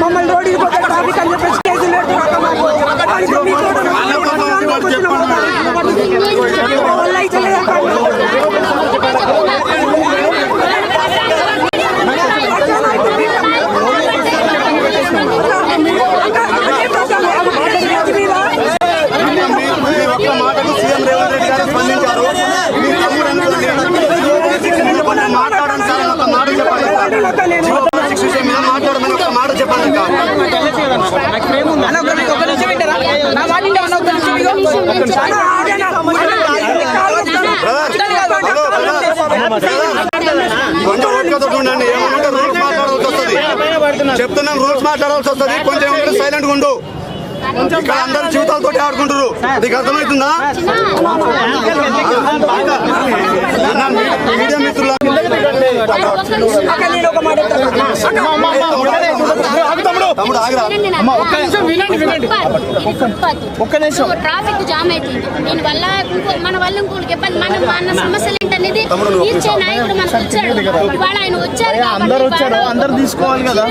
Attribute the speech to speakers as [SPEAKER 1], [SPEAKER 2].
[SPEAKER 1] మమ్మల్ని రోడ్డుకి పోతే ట్రాఫిక్ అని చెప్పేసి
[SPEAKER 2] జీవో విషయం మీద మాట్లాడమని ఒక మాట చెప్పండి కొంచెం ఓపికతో ఉండండి ఏమంటే రూల్స్ మాట్లాడాల్సి వస్తుంది రూల్స్ మాట్లాడాల్సి వస్తుంది కొంచెం ఏమంటే సైలెంట్ ఉండు ఇక్కడ అందరు జీవితాలతో ఆడుకుంటారు నీకు అర్థమవుతుందా మీడియా మిత్రుల
[SPEAKER 3] ఒక్క నిమిషం ట్రాఫిక్ జామ్ అవుతుంది దీని వల్ల మన వల్ల ఇంకోటి ఇబ్బంది మన మన సమస్యలు ఏంటనేది తీర్చే నాయకుడు మనకు వచ్చాడు. ఇవాళ ఆయన వచ్చారు
[SPEAKER 4] అందరూ వచ్చారు అందరు తీసుకోవాలి కదా.